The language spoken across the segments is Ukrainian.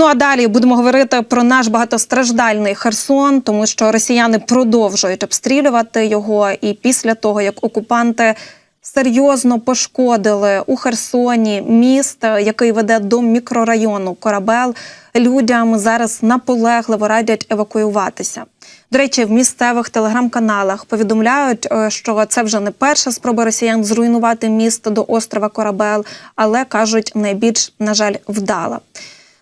Ну а далі будемо говорити про наш багатостраждальний Херсон, тому що росіяни продовжують обстрілювати його. І після того, як окупанти серйозно пошкодили у Херсоні міст, який веде до мікрорайону Корабел, людям зараз наполегливо радять евакуюватися. До речі, в місцевих телеграм-каналах повідомляють, е, що це вже не перша спроба росіян зруйнувати міст до острова Корабел, але кажуть, найбільш на жаль вдала.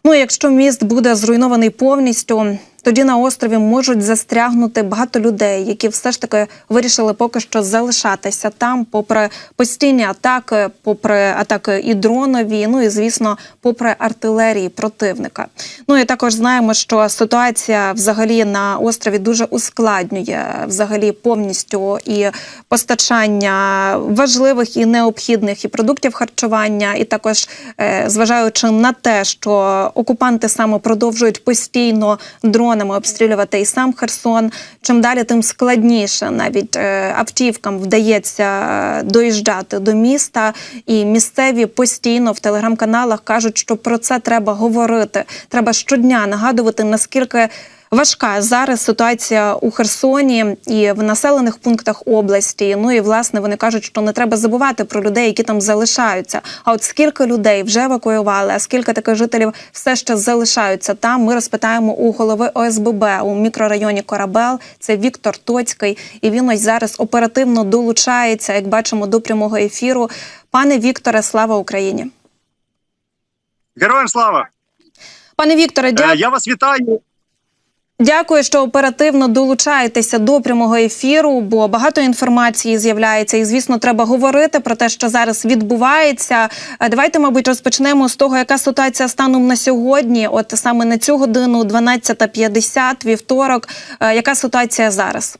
Ну, якщо міст буде зруйнований повністю, тоді на острові можуть застрягнути багато людей, які все ж таки вирішили поки що залишатися там, попри постійні атаки, попри атаки і дронові, ну і звісно, попри артилерії противника. Ну і також знаємо, що ситуація взагалі на острові дуже ускладнює взагалі повністю і постачання важливих і необхідних і продуктів харчування, і також е, зважаючи на те, що окупанти саме продовжують постійно дронами обстрілювати і сам Херсон. Чим далі, тим складніше навіть е, автівкам вдається е, доїжджати до міста, і місцеві постійно в телеграм-каналах кажуть, що про це треба говорити. Треба щодня нагадувати наскільки. Важка зараз ситуація у Херсоні і в населених пунктах області. Ну і власне вони кажуть, що не треба забувати про людей, які там залишаються. А от скільки людей вже евакуювали, а скільки таких жителів все ще залишаються там? Ми розпитаємо у голови ОСББ у мікрорайоні Корабел. Це Віктор Тоцький, і він ось зараз оперативно долучається, як бачимо, до прямого ефіру. Пане Вікторе, слава Україні! Героям слава! Пане Вікторе, Е, дякую. Я вас вітаю. Дякую, що оперативно долучаєтеся до прямого ефіру, бо багато інформації з'являється, і звісно, треба говорити про те, що зараз відбувається. Е, Давайте, мабуть, розпочнемо з того, яка ситуація станом на сьогодні. От саме на цю годину, 12.50, вівторок. Е, Яка ситуація зараз?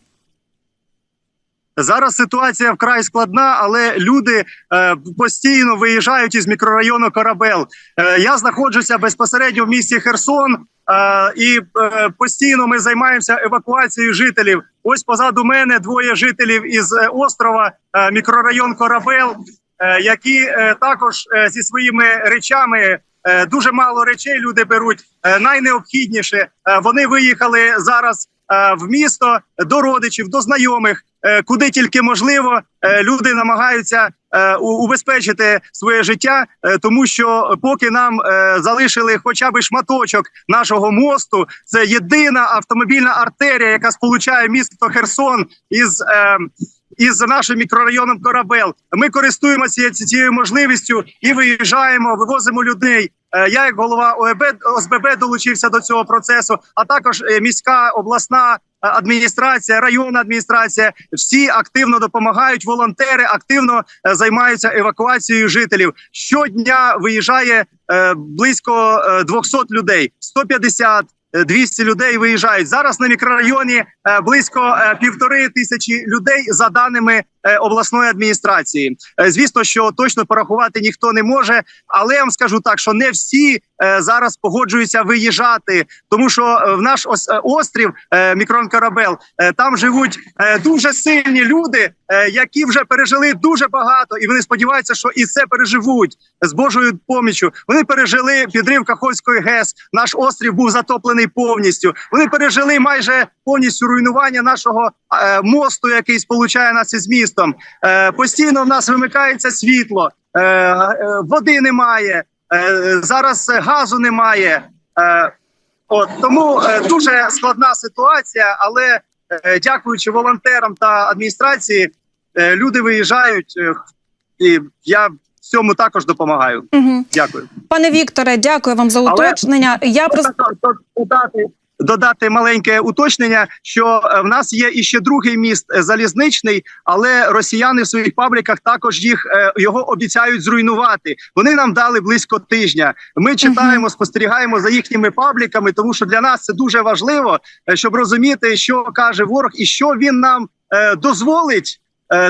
Зараз ситуація вкрай складна, але люди е, постійно виїжджають із мікрорайону Корабел. Е, я знаходжуся безпосередньо в місті Херсон, е, і е, постійно ми займаємося евакуацією жителів. Ось позаду мене двоє жителів із е, острова, е, мікрорайон Корабел, е, які е, також е, зі своїми речами. е, Дуже мало речей люди беруть. Е, Найнеобхідніше вони виїхали зараз в місто до родичів, до знайомих, е, куди тільки можливо. Е, Люди намагаються е, убезпечити своє життя, е, тому що поки нам е, залишили хоча б шматочок нашого мосту, це єдина автомобільна артерія, яка сполучає місто Херсон із. Е, Із нашим мікрорайоном Корабел ми користуємося цією можливістю і виїжджаємо, вивозимо людей. Е, Я, як голова ОЕБ ОСББ, долучився до цього процесу, а також е, міська обласна е, адміністрація, районна адміністрація. Всі активно допомагають. Волонтери активно займаються евакуацією жителів. Щодня виїжджає близько е, 200 людей, 150 е, 200 людей виїжджають зараз на мікрорайоні е, близько е, півтори тисячі людей за даними е, обласної адміністрації. Е, Звісно, що точно порахувати ніхто не може, але я вам скажу так, що не всі е, зараз погоджуються виїжджати, тому що е, в наш е, острів е, мікрорайон Корабел е, там живуть е, дуже сильні люди, е, які вже пережили дуже багато, і вони сподіваються, що і це переживуть з Божою поміччю. Вони пережили підрив Каховської ГЕС. Наш острів був затоплений повністю. Вони пережили майже повністю руйнування нашого е, мосту, який сполучає нас із містом. Е, постійно в нас вимикається світло, е, е, води немає. Е, зараз газу немає. Е, от тому е, дуже складна ситуація, але е, дякуючи волонтерам та адміністрації, е, люди виїжджають, е, і я цьому також допомагаю. Угу. Дякую. Пане Вікторе, дякую вам за Але- уточнення. Я просто додати, додати маленьке уточнення, що е, в нас є іще другий міст е, залізничний, але росіяни в своїх пабліках також їх е, його обіцяють зруйнувати. Вони нам дали близько тижня. Ми читаємо, спостерігаємо за їхніми пабліками, тому що для нас це дуже важливо, щоб розуміти, що каже ворог і що він нам дозволить,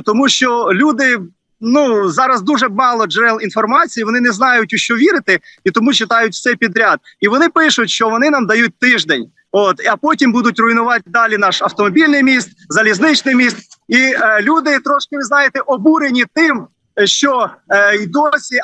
тому що люди. Ну зараз дуже мало джерел інформації. Вони не знають у що вірити, і тому читають все підряд. І вони пишуть, що вони нам дають тиждень. От а потім будуть руйнувати далі наш автомобільний міст, залізничний міст. І е, люди трошки ви знаєте обурені тим, що е, й досі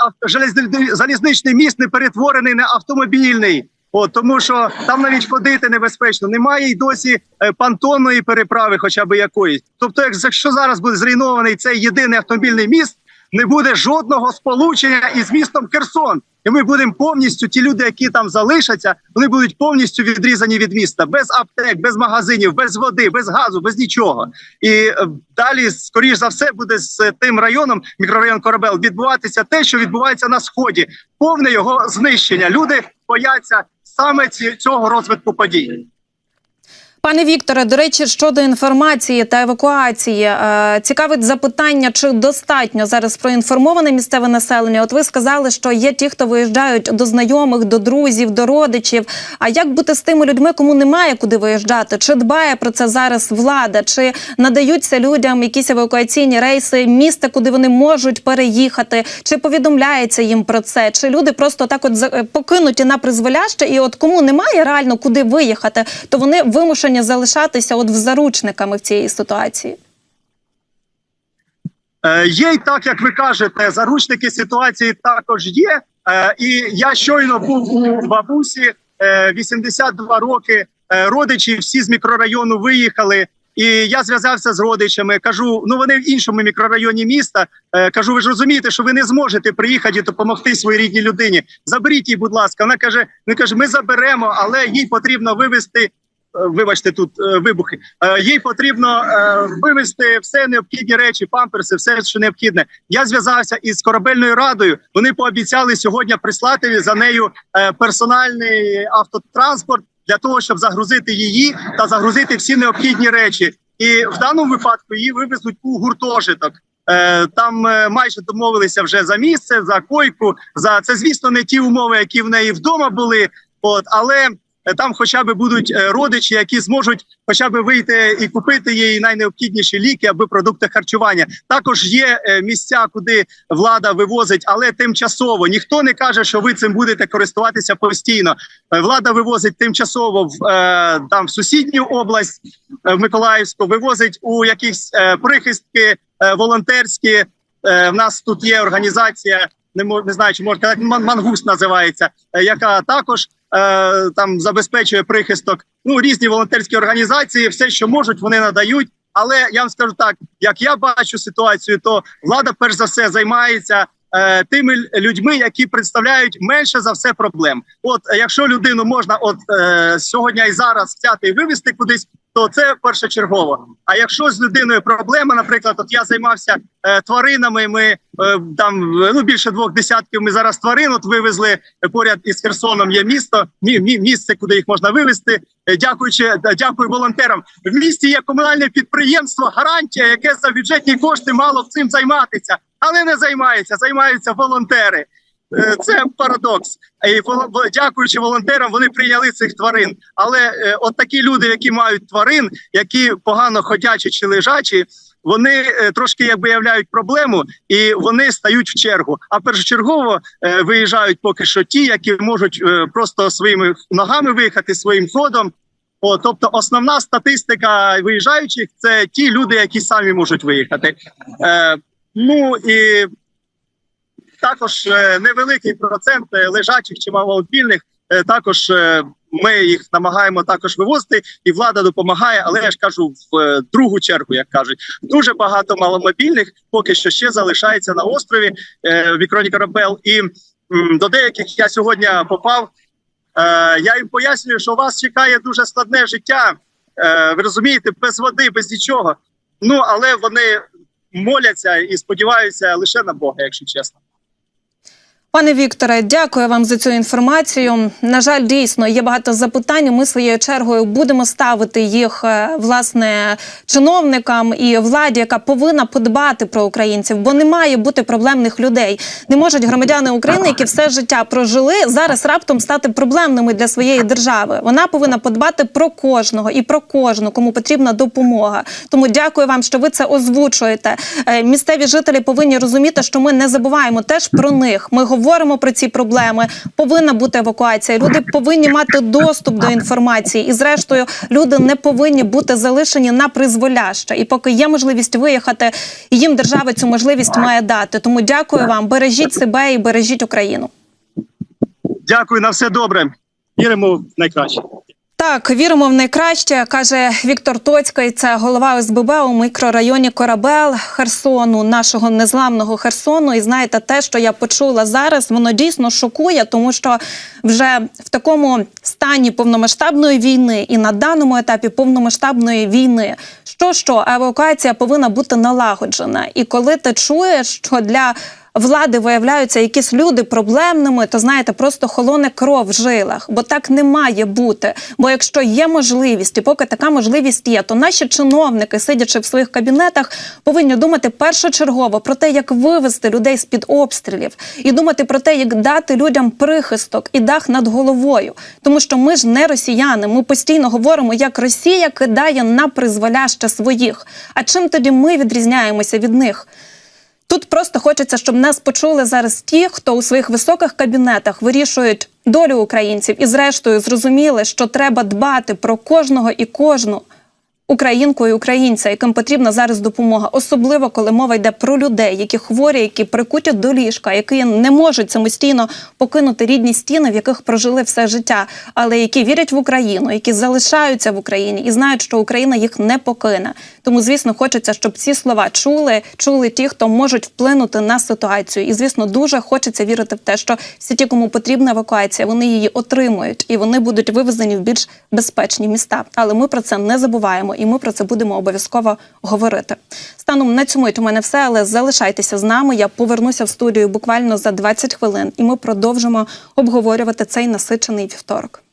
залізничний міст не перетворений на автомобільний. От тому, що там навіть ходити небезпечно, немає й досі е, пантонної переправи, хоча б якоїсь. Тобто, як- якщо зараз буде зруйнований цей єдиний автомобільний міст, не буде жодного сполучення із містом Херсон. І ми будемо повністю ті люди, які там залишаться, вони будуть повністю відрізані від міста, без аптек, без магазинів, без води, без газу, без нічого. І е, далі, скоріш за все, буде з е, тим районом, мікрорайон Корабел, відбуватися те, що відбувається на сході, повне його знищення. Люди бояться саме цього розвитку подій. Пане Вікторе, до речі, щодо інформації та евакуації, е, цікавить запитання, чи достатньо зараз проінформоване місцеве населення. От ви сказали, що є ті, хто виїжджають до знайомих, до друзів, до родичів. А як бути з тими людьми, кому немає куди виїжджати? Чи дбає про це зараз влада? Чи надаються людям якісь евакуаційні рейси міста, куди вони можуть переїхати? Чи повідомляється їм про це? Чи люди просто так от е, покинуті на призволяще? І от кому немає реально куди виїхати, то вони вимушені залишатися от в заручниками в цій ситуації. Е, Є й так, як ви кажете, заручники ситуації також є. Е, І я щойно був у бабусі е, 82 роки. Е, Родичі всі з мікрорайону виїхали. І я зв'язався з родичами. Кажу, ну вони в іншому мікрорайоні міста. Кажу, ви ж розумієте, що ви не зможете приїхати і допомогти своїй рідній людині. Заберіть її, будь ласка. Вона каже: ми каже, ми заберемо, але їй потрібно вивезти. Е, Вибачте, тут е, вибухи. Е, їй потрібно вивезти все необхідні речі, памперси, все, що необхідне. Я зв'язався із корабельною радою. Вони пообіцяли сьогодні прислати за нею персональний автотранспорт для того, щоб загрузити її та загрузити всі необхідні речі. І в даному випадку її вивезуть у гуртожиток. Там майже домовилися вже за місце, за койку. За це, звісно, не ті умови, які в неї вдома були. От але там, хоча б будуть е, родичі, які зможуть хоча б вийти і купити їй найнеобхідніші ліки або продукти харчування. Також є е, місця, куди влада вивозить, але тимчасово ніхто не каже, що ви цим будете користуватися постійно. Е, Влада вивозить тимчасово в е, там в сусідню область е, в Миколаївську, вивозить у якісь е, прихистки е, волонтерські. Е, в нас тут є організація, не знаю, чи можна мангуст називається, е, яка також е, там забезпечує прихисток. Ну різні волонтерські організації, все, що можуть, вони надають. Але я вам скажу так: як я бачу ситуацію, то влада перш за все займається. е, Тими людьми, які представляють менше за все проблем. От е, якщо людину можна, от е, сьогодні і зараз взяти і вивезти кудись, то це першочергово. А якщо з людиною проблема, наприклад, от я займався е, тваринами. Ми е, там ну більше двох десятків. Ми зараз тварин от вивезли е, поряд із Херсоном. Є місто, мі, мі- місце, куди їх можна вивезти. Е, Дякуючи, е, дякую волонтерам. В місті є комунальне підприємство, гарантія, яке за бюджетні кошти мало цим займатися, але не займається. Займаються волонтери. Е, Це парадокс. І дякуючи волонтерам, вони прийняли цих тварин. Але е, от такі люди, які мають тварин, які погано ходячі чи лежачі, вони е, трошки якби являють проблему, і вони стають в чергу. А першочергово виїжджають поки що ті, які можуть просто своїми ногами виїхати своїм ходом. О, тобто, основна статистика виїжджаючих це ті люди, які самі можуть виїхати. Е, ну і також е, невеликий процент е, лежачих чи маломобільних. е, Також ми їх намагаємо також вивозити, і влада допомагає. Але я ж кажу в другу чергу, як кажуть, дуже багато маломобільних поки що ще залишається на острові в мікроні Корабел. І до деяких я сьогодні попав. Я їм пояснюю, що вас чекає дуже складне життя. Ви розумієте, без води, без нічого. Ну але вони моляться і сподіваються лише на Бога, якщо чесно. Пане Вікторе, дякую вам за цю інформацію. На жаль, дійсно є багато запитань. Ми своєю чергою будемо ставити їх е, власне чиновникам і владі, яка повинна подбати про українців, бо не має бути проблемних людей. Не можуть громадяни України, які все життя прожили, зараз раптом стати проблемними для своєї держави. Вона повинна подбати про кожного і про кожну, кому потрібна допомога. Тому дякую вам, що ви це озвучуєте. Е, Місцеві жителі повинні розуміти, що ми не забуваємо теж про них. Ми говоримо про ці проблеми. Повинна бути евакуація. Люди повинні мати доступ до інформації. І, зрештою, люди не повинні бути залишені на призволяще. І поки є можливість виїхати, їм держава цю можливість має дати. Тому дякую вам. Бережіть себе і бережіть Україну. Дякую на все добре. Віримо в найкраще. Так, віримо в найкраще, каже Віктор Тоцький. Це голова ОСББ у мікрорайоні Корабел Херсону, нашого незламного Херсону. І знаєте, те, що я почула зараз, воно дійсно шокує, тому що вже в такому стані повномасштабної війни і на даному етапі повномасштабної війни, що що евакуація повинна бути налагоджена. І коли ти чуєш, що для влади виявляються якісь люди проблемними, то знаєте, просто холоне кров в жилах, бо так не має бути. Бо якщо є можливість, і поки така можливість є, то наші чиновники, сидячи в своїх кабінетах, повинні думати першочергово про те, як вивести людей з під обстрілів, і думати про те, як дати людям прихисток і дах над головою. Тому що ми ж не росіяни. Ми постійно говоримо, як Росія кидає на призволяще своїх. А чим тоді ми відрізняємося від них? Тут просто хочеться, щоб нас почули зараз ті, хто у своїх високих кабінетах вирішують долю українців, і зрештою зрозуміли, що треба дбати про кожного і кожну українку і українця, яким потрібна зараз допомога, особливо коли мова йде про людей, які хворі, які прикуті до ліжка, які не можуть самостійно покинути рідні стіни, в яких прожили все життя, але які вірять в Україну, які залишаються в Україні і знають, що Україна їх не покине. Тому, звісно, хочеться, щоб ці слова чули, чули ті, хто можуть вплинути на ситуацію. І звісно, дуже хочеться вірити в те, що всі ті, кому потрібна евакуація, вони її отримують і вони будуть вивезені в більш безпечні міста. Але ми про це не забуваємо, і ми про це будемо обов'язково говорити. Станом на мить у мене все, але залишайтеся з нами. Я повернуся в студію буквально за 20 хвилин, і ми продовжимо обговорювати цей насичений вівторок.